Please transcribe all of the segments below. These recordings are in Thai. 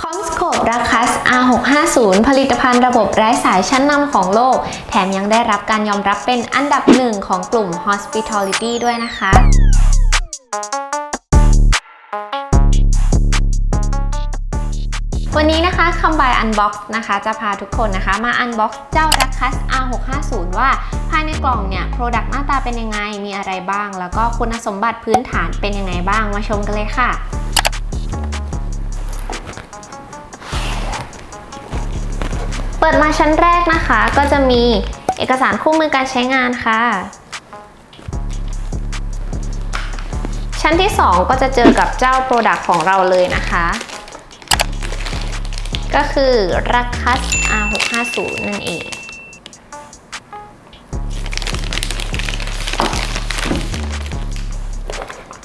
คอมสโคปราคัส R650 ผลิตภัณฑ์ระบบไร้สายชั้นนำของโลก แถมยังได้รับการยอมรับเป็นอันดับหนึ่งของกลุ่ม Hospitality ด้วยนะคะ วันนี้นะคะคำบาย Unbox นะคะ จะพาทุกคนนะคะ มา Unbox เจ้า r a c u s R650 ว่าภายในกล่องเนี่ย Product หน้าตาเป็นยังไง มีอะไรบ้าง แล้วก็คุณสมบัติพื้นฐานเป็นยังไงบ้าง มาชมกันเลยค่ะเปิดมาชั้นแรกนะคะ ก็จะมีเอกสารคู่มือการใช้งานค่ะ ชั้นที่ 2 ก็จะเจอกับเจ้า Product ของเราเลยนะคะ ก็คือรักคัส R650 นั่นเอง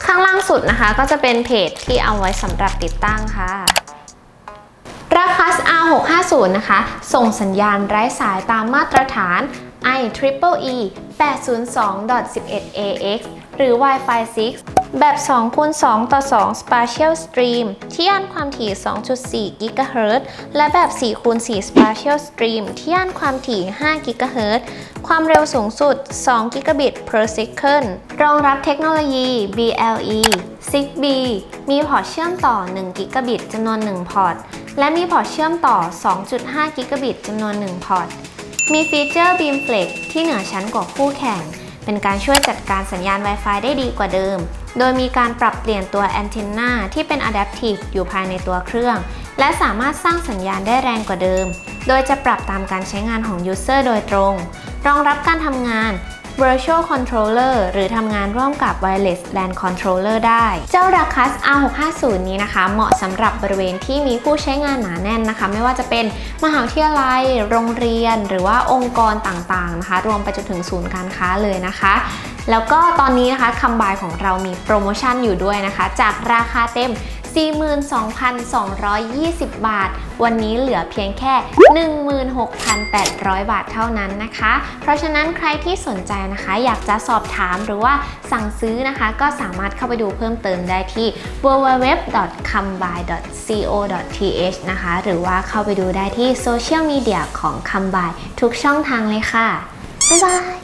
ข้างล่างสุดนะคะก็จะเป็นเพจที่เอาไว้สำหรับติดตั้งค่ะราคัส R650 นะคะ ส่งสัญญาณไร้สายตามมาตรฐาน IEEE 802.11ax หรือ Wi-Fi 6 แบบ2คูณ2ต่อ2 Spatial Stream ที่ย่านความถี่ 2.4 GHz และแบบ4คูณ4 Spatial Stream ที่ย่านความถี่ 5 GHz ความเร็วสูงสุด 2 Gigabit per second รองรับเทคโนโลยี BLE 6B มีพอร์ตเชื่อมต่อ 1 Gigabit จำนวน 1 พอร์ต และมีพอร์ตเชื่อมต่อ 2.5 Gigabit จำนวน 1 พอร์ต มีฟีเจอร์ Beamflex ที่เหนือชั้นกว่าคู่แข่ง เป็นการช่วยจัดการสัญญาณ Wi-Fi ได้ดีกว่าเดิม โดยมีการปรับเปลี่ยนตัวแอนเทนนาที่เป็น Adaptive อยู่ภายในตัวเครื่อง และสามารถสร้างสัญญาณได้แรงกว่าเดิม โดยจะปรับตามการใช้งานของ User โดยตรง รองรับการทำงาน Virtual Controller หรือทำงานร่วมกับ Wireless LAN Controller ได้ เจ้า Rakus R650 นี้นะคะ เหมาะสำหรับบริเวณที่มีผู้ใช้งานหนาแน่นนะคะ ไม่ว่าจะเป็นมหาวิทยาลัย โรงเรียน หรือว่าองค์กรต่างๆนะคะ รวมไปจนถึงศูนย์การค้าเลยนะคะแล้วก็ตอนนี้นะคะคำบายของเรามีโปรโมชั่นอยู่ด้วยนะคะ จากราคาเต็ม 42,220 บาท วันนี้เหลือเพียงแค่ 16,800 บาทเท่านั้นนะคะ เพราะฉะนั้นใครที่สนใจนะคะ อยากจะสอบถามหรือว่าสั่งซื้อนะคะ ก็สามารถเข้าไปดูเพิ่มเติมได้ที่ www.combine.co.th นะคะ หรือว่าเข้าไปดูได้ที่โซเชียลมีเดียของ Combine ทุกช่องทางเลยค่ะ บ๊ายบาย